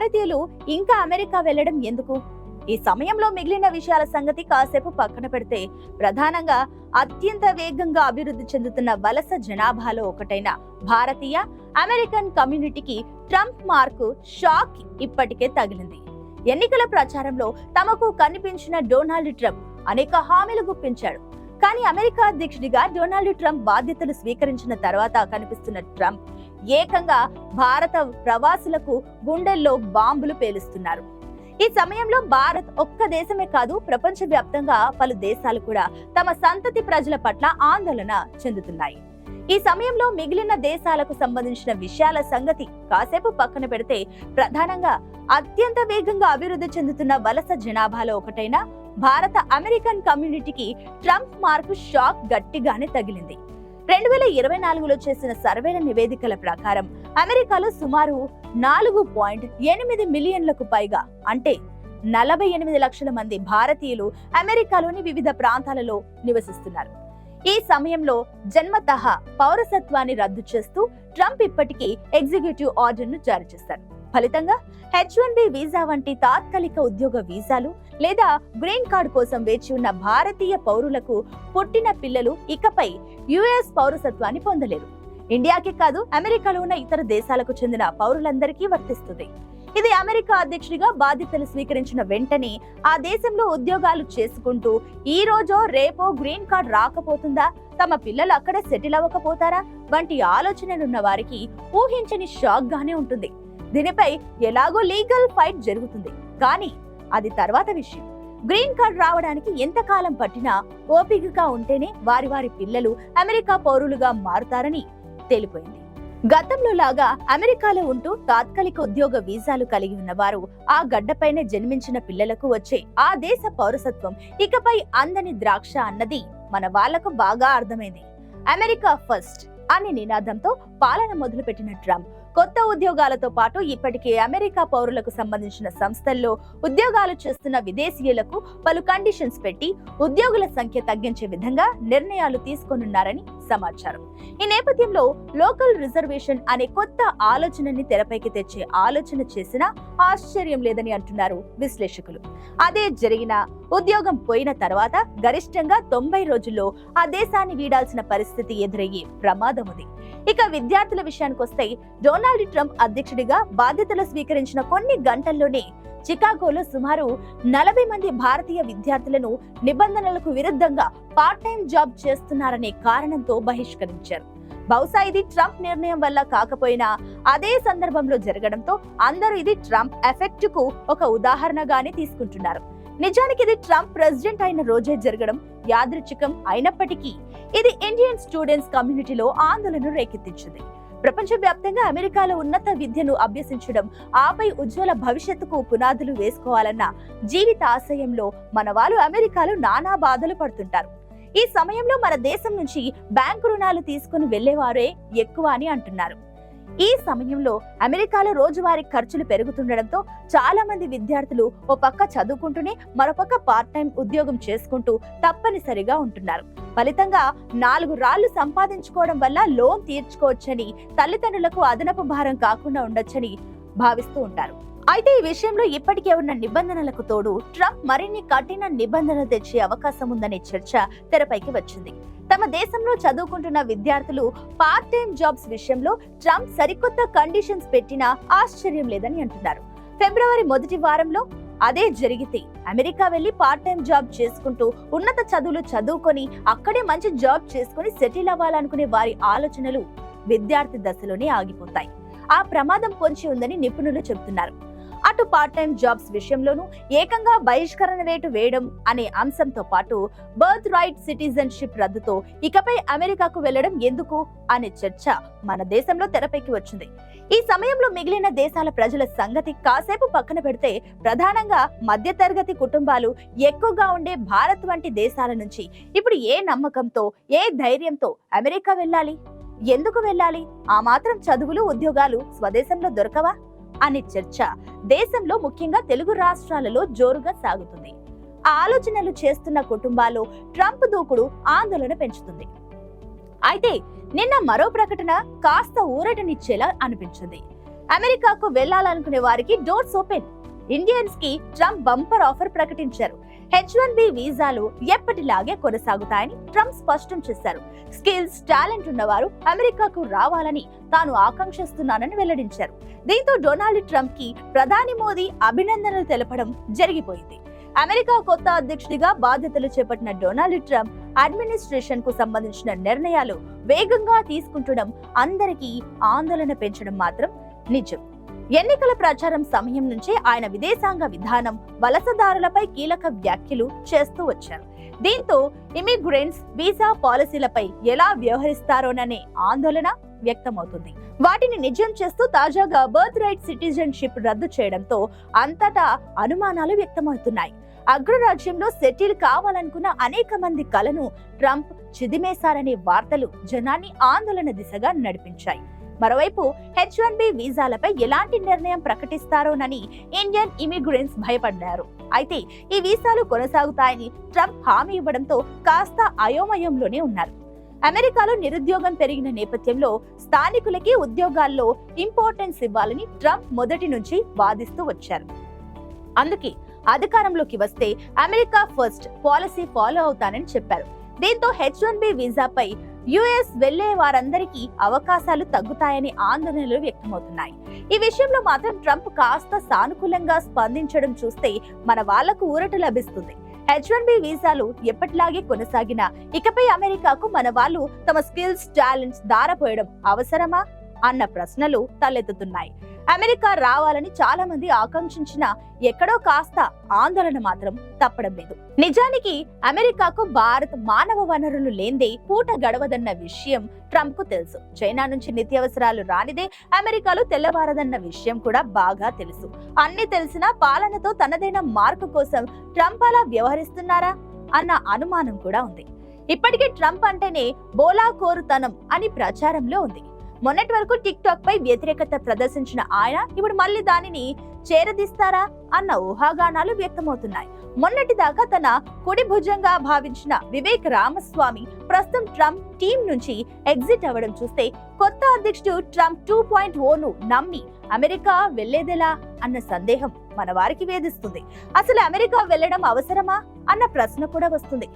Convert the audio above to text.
భారతీయులు ఇంకా అమెరికా వెళ్ళడం ఎందుకు? ఈ సమయంలో మిగిలిన విషయాల సంగతి కాసేపు పక్కన పెడితే ప్రధానంగా అత్యంత వేగంగా అభివృద్ధి చెందుతున్న వలస జనాభాలో ఒకటైన భారతీయ అమెరికన్ కమ్యూనిటీకి ట్రంప్ మార్కు షాక్ ఇప్పటికే తగిలింది. ఎన్నికల ప్రచారంలో తమకు కనిపించిన డొనాల్డ్ ట్రంప్ అనేక హామీలు గుప్పించాడు. కానీ అమెరికా అధ్యక్షుడిగా డొనాల్డ్ ట్రంప్ బాధ్యతలు స్వీకరించిన తర్వాత కనిపిస్తున్న ట్రంప్ ఏకంగా భారత ప్రవాసులకు గుండెల్లో బాంబులు పేలుస్తున్నారు. ఈ సమయంలో భారత్ ఒక్క దేశమే కాదు ప్రపంచ వ్యాప్తంగా పలు దేశాలు కూడా తమ సంతతి ప్రజల పట్ల ఆందోళన చెందుతున్నాయి. ఈ సమయంలో మిగిలిన దేశాలకు సంబంధించిన విషయాల సంగతి కాసేపు పక్కన పెడితే ప్రధానంగా అత్యంత వేగంగా అభివృద్ధి చెందుతున్న వలస జనాభాలో ఒకటైన భారత అమెరికన్ కమ్యూనిటీకి ట్రంప్ మార్కు షాక్ గట్టిగానే తగిలింది. రెండు వేల ఇరవై నాలుగులో చేసిన సర్వేల నివేదికల ప్రకారం అమెరికాలో సుమారు నాలుగు పాయింట్ ఎనిమిది మిలియన్లకు పైగా అంటే నలభై ఎనిమిది లక్షల మంది భారతీయులు అమెరికాలోని వివిధ ప్రాంతాలలో నివసిస్తున్నారు. ఈ సమయంలో జన్మతః పౌరసత్వాన్ని రద్దు చేస్తూ ట్రంప్ ఇప్పటికీ ఎగ్జిక్యూటివ్ ఆర్డర్ను జారీ చేశారు ఫలితంగా హెచ్ వన్ బి వీసా వంటి తాత్కాలిక ఉద్యోగ వీసాలు లేదా గ్రీన్ కార్డ్ కోసం వేచి ఉన్న భారతీయ పౌరులకు పుట్టిన పిల్లలు ఇకపై యుఎస్ పౌరసత్వాన్ని పొందలేరు. ఇండియాకే కాదు అమెరికాలో ఉన్న ఇతర దేశాలకు చెందిన పౌరులందరికీ వర్తిస్తుంది. ఇది అమెరికా అధ్యక్షుడిగా బాధ్యతలు స్వీకరించిన వెంటనే ఆ దేశంలో ఉద్యోగాలు చేసుకుంటూ ఈ రోజో రేపో గ్రీన్ కార్డ్ రాకపోతుందా? తమ పిల్లలు అక్కడే సెటిల్ అవ్వకపోతారా? వంటి ఆలోచనలున్న వారికి ఊహించని షాక్ గానే ఉంటుంది. దీనిపై ఎలాగో లీగల్ ఫైట్ జరుగుతుంది. కానీ అది తర్వాత విషయం. గ్రీన్ కార్డ్ రావడానికి ఎంతకాలం పట్టినా ఓపికగా ఉంటేనే వారి వారి పిల్లలు అమెరికా పౌరులుగా మారుతారని తేలిపోయింది. గతంలో లాగా అమెరికాలో ఉంటూ తాత్కాలిక ఉద్యోగ వీసాలు కలిగి ఉన్నవారు ఆ గడ్డపైనే జన్మించిన పిల్లలకు వచ్చే ఆ దేశ పౌరసత్వం ఇకపై అందని ద్రాక్ష అన్నది మన వాళ్ళకు బాగా అర్థమైంది. అమెరికా ఫస్ట్ అనే నినాదంతో పాలన మొదలుపెట్టిన ట్రంప్ కొత్త ఉద్యోగాలతో పాటు ఇప్పటికే అమెరికా పౌరులకు సంబంధించిన సంస్థల్లో ఉద్యోగాలు చేస్తున్న విదేశీయులకు పలు కండిషన్స్ పెట్టి ఉద్యోగుల సంఖ్య తగ్గించే విధంగా నిర్ణయాలు తీసుకోనున్నారని సమాచారం. ఈ నేపథ్యంలో లోకల్ రిజర్వేషన్ అనే కొత్త ఆలోచనని తెరపైకి తెచ్చే ఆలోచన చేసినా ఆశ్చర్యం లేదని అంటున్నారు విశ్లేషకులు. అదే జరిగిన ఉద్యోగం పోయిన తర్వాత గరిష్టంగా తొంభై రోజుల్లో ఆ దేశాన్ని వీడాల్సిన పరిస్థితి ఎదురయ్యే ప్రమాదం ఉంది. ఇక విద్యార్థుల విషయానికి వస్తే డొనాల్డ్ ట్రంప్ అధ్యక్షుడిగా బాధ్యతలు స్వీకరించిన కొన్ని గంటల్లోనే చికాగోలో సుమారు నలభై మంది భారతీయ విద్యార్థులను నిబంధనలకు విరుద్ధంగా పార్ట్ టైం జాబ్ చేస్తున్నారనే కారణంతో బహిష్కరించారు. బహుశా ఇది ట్రంప్ నిర్ణయం వల్ల కాకపోయినా అదే సందర్భంలో జరగడంతో అందరూ ఇది ట్రంప్ ఎఫెక్ట్కు ఒక ఉదాహరణగానే తీసుకుంటున్నారు. నిజానికి ఇది ట్రంప్ ప్రెసిడెంట్ అయిన రోజే జరగడం యాదృచ్ఛికం అయినప్పటికీ ఇది ఇండియన్ స్టూడెంట్స్ కమ్యూనిటీలో ఆందోళన రేకెత్తించింది. ప్రపంచవ్యాప్తంగా అమెరికాలో ఉన్నత విద్యను అభ్యసించడం ఆపై ఉజ్వల భవిష్యత్తుకు పునాదులు వేసుకోవాలన్న జీవిత ఆశయంలో మన వాళ్ళు అమెరికాలో నానా బాధలు పడుతుంటారు. ఈ సమయంలో మన దేశం నుంచి బ్యాంకు రుణాలు తీసుకుని వెళ్ళేవారే ఎక్కువ అని అంటున్నారు. ఈ సమయంలో అమెరికాలో రోజువారీ ఖర్చులు పెరుగుతుండడంతో చాలా మంది విద్యార్థులు ఓ పక్క చదువుకుంటూనే మరోపక్క పార్ట్ టైం ఉద్యోగం చేసుకుంటూ తప్పనిసరిగా ఉంటున్నారు. ఫలితంగా నాలుగు రాళ్ళు సంపాదించుకోవడం వల్ల లోన్ తీర్చుకోవచ్చని తల్లిదండ్రులకు అదనపు భారం కాకుండా ఉండొచ్చని భావిస్తూ ఉంటారు. అయితే ఈ విషయంలో ఇప్పటికే ఉన్న నిబంధనలకు తోడు ట్రంప్ మరిన్ని కఠిన నిబంధనలు తెచ్చే అవకాశం ఉందనే చర్చ తెరపైకి వచ్చింది. తమ దేశంలో చదువుకుంటున్న విద్యార్థులు పార్ట్ టైం జాబ్స్ విషయంలో ట్రంప్ సరికొత్త కండిషన్స్ పెట్టినా ఆశ్చర్యం లేదని అంటున్నారు. ఫిబ్రవరి మొదటి వారంలో అదే జరిగితే అమెరికా వెళ్ళి పార్ట్ టైం జాబ్ చేసుకుంటూ ఉన్నత చదువులు చదువుకొని అక్కడే మంచి జాబ్ చేసుకుని సెటిల్ అవ్వాలనుకునే వారి ఆలోచనలు విద్యార్థి దశలోనే ఆగిపోతాయి. ఆ ప్రమాదం పొంచి ఉందని నిపుణులు చెబుతున్నారు. అటు పార్ట్ టైం జాబ్స్ విషయంలోనూ ఏకంగా బహిష్కరణ రేటు వేయడం అనే అంశంతో పాటు బర్త్ రైట్ సిటిజన్షిప్ రద్దుతో ఇకపై అమెరికాకు వెళ్ళడం ఎందుకు అనే చర్చ మన దేశంలో తెరపైకి వచ్చింది. ఈ సమయంలో మిగిలిన దేశాల ప్రజల సంగతి కాసేపు పక్కన పెడితే ప్రధానంగా మధ్యతరగతి కుటుంబాలు ఎక్కువగా ఉండే భారత్ వంటి దేశాల నుంచి ఇప్పుడు ఏ నమ్మకంతో ఏ ధైర్యంతో అమెరికా వెళ్ళాలి? ఎందుకు వెళ్ళాలి? ఆ మాత్రం చదువులు ఉద్యోగాలు స్వదేశంలో దొరకవా? అనే చర్చ దేశంలో ముఖ్యంగా తెలుగు రాష్ట్రాలలో జోరుగా సాగుతుంది. ఆ ఆలోచనలు చేస్తున్న కుటుంబాల్లో ట్రంప్ దూకుడు ఆందోళన పెంచుతుంది. అయితే నిన్న మరో ప్రకటన కాస్త ఊరటనిచ్చేలా అనిపించింది. అమెరికాకు వెళ్ళాలనుకునే వారికి డోర్స్ ఓపెన్. ఇండియన్స్కి ట్రంప్ బంపర్ ఆఫర్ ప్రకటించారు. హెచ్ వన్ బి వీసాలు ఎప్పటిలాగే కొనసాగుతాయని ట్రంప్ స్పష్టం చేశారు. స్కిల్స్ టాలెంట్ ఉన్నవారు అమెరికాకు రావాలని తాను ఆకాంక్షిస్తున్నానని వెల్లడించారు. దీంతో డొనాల్డ్ ట్రంప్కి ప్రధాని మోదీ అభినందనలు తెలపడం జరిగిపోయింది. అమెరికా కొత్త అధ్యక్షుడిగా బాధ్యతలు చేపట్టిన డొనాల్డ్ ట్రంప్ అడ్మినిస్ట్రేషన్కు సంబంధించిన నిర్ణయాలు వేగంగా తీసుకుంటడం అందరికీ ఆందోళన పెంచడం మాత్రం నిజం. ఎన్నికల ప్రచారం సమయం నుంచే ఆయన విదేశాంగ విధానం వలసదారులపై కీలక వ్యాఖ్యలు చేస్తూ వచ్చారు. దీంతో ఇమిగ్రెంట్స్ వీసా పాలసీలపై ఎలా వ్యవహరిస్తారోననే ఆందోళన వ్యక్తమవుతుంది. వాటిని నిజం చేస్తూ తాజాగా బర్త్ రైట్ సిటిజన్షిప్ రద్దు చేయడంతో అంతటా అనుమానాలు వ్యక్తమవుతున్నాయి. అగ్రరాజ్యంలో సెటిల్ కావాలనుకున్న అనేక మంది కలను ట్రంప్ చిదిమేశారనే వార్తలు జనాన్ని ఆందోళన దిశగా నడిపించాయి. మరోవైపు హెచ్ వన్ బి వీసాలపై ఎలాంటి నిర్ణయం ప్రకటిస్తారోనని ఇండియన్ ఇమిగ్రెంట్స్ భయపడ్డారు. అయితే ఈ వీసాలు కొనసాగుతాయని ట్రంప్ హామీ ఇవ్వడంతో కాస్త అయోమయంలోనే ఉన్నారు. అమెరికాలో నిరుద్యోగం పెరిగిన నేపథ్యంలో స్థానికులకి ఉద్యోగాల్లో ఇంపార్టెన్స్ ఇవ్వాలని ట్రంప్ మొదటి నుంచి వాదిస్తూ వచ్చారు. అందుకే అధికారంలోకి వస్తే అమెరికా ఫస్ట్ పాలసీ ఫాలో అవుతానని చెప్పారు. దీంతో హెచ్ వన్ బి వీసాపై యుఎస్ వెళ్ళే వారందరికీ అవకాశాలు తగ్గుతాయని ఆందోళనలు వ్యక్తమవుతున్నాయి. ఈ విషయంలో మాత్రం ట్రంప్ కాస్త సానుకూలంగా స్పందించడం చూస్తే మన వాళ్ళకు ఊరట లభిస్తుంది. హెచ్ వన్ బి వీసాలు ఎప్పటిలాగే కొనసాగినా ఇకపై అమెరికాకు మన వాళ్ళు తమ స్కిల్స్ టాలెంట్స్ దారపోయడం అవసరమా? అన్న ప్రశ్నలు తలెత్తుతున్నాయి. అమెరికా రావాలని చాలా మంది ఆకాంక్షించిన ఎక్కడో కాస్త ఆందోళన మాత్రం తప్పడం లేదు. నిజానికి అమెరికాకు భారత్ మానవ వనరులు లేందే పూట గడవదన్న విషయం ట్రంప్కు తెలుసు. చైనా నుంచి నిత్యావసరాలు రానిదే అమెరికాలో తెల్లవారదన్న విషయం కూడా బాగా తెలుసు. అన్ని తెలిసినా పాలనతో తనదైన మార్పు కోసం ట్రంప్ అలా వ్యవహరిస్తున్నారా? అన్న అనుమానం కూడా ఉంది. ఇప్పటికే ట్రంప్ అంటేనే బోలా కోరుతనం అని ప్రచారంలో ఉంది. మొన్నటి వరకు టిక్ టాక్ పై వ్యతిరేకత ప్రదర్శించిన ఆయన ఇప్పుడు మళ్ళీ దానిని చేరదీస్తారా అన్న ఊహాగానాలు వ్యక్తమవుతున్నాయి. మొన్నటి దాకా తన కుడి భుజంగా భావించిన వివేక్ రామస్వామి ప్రస్తుతం ట్రంప్ టీం నుంచి ఎగ్జిట్ అవ్వడం చూస్తే కొత్త అధ్యక్షుడు ట్రంప్ టూ పాయింట్ ఓను నమ్మి అమెరికా వెళ్ళేదెలా అన్న సందేహం మన వారికి వేధిస్తుంది. అసలు అమెరికా వెళ్ళడం అవసరమా? అన్న ప్రశ్న కూడా వస్తుంది.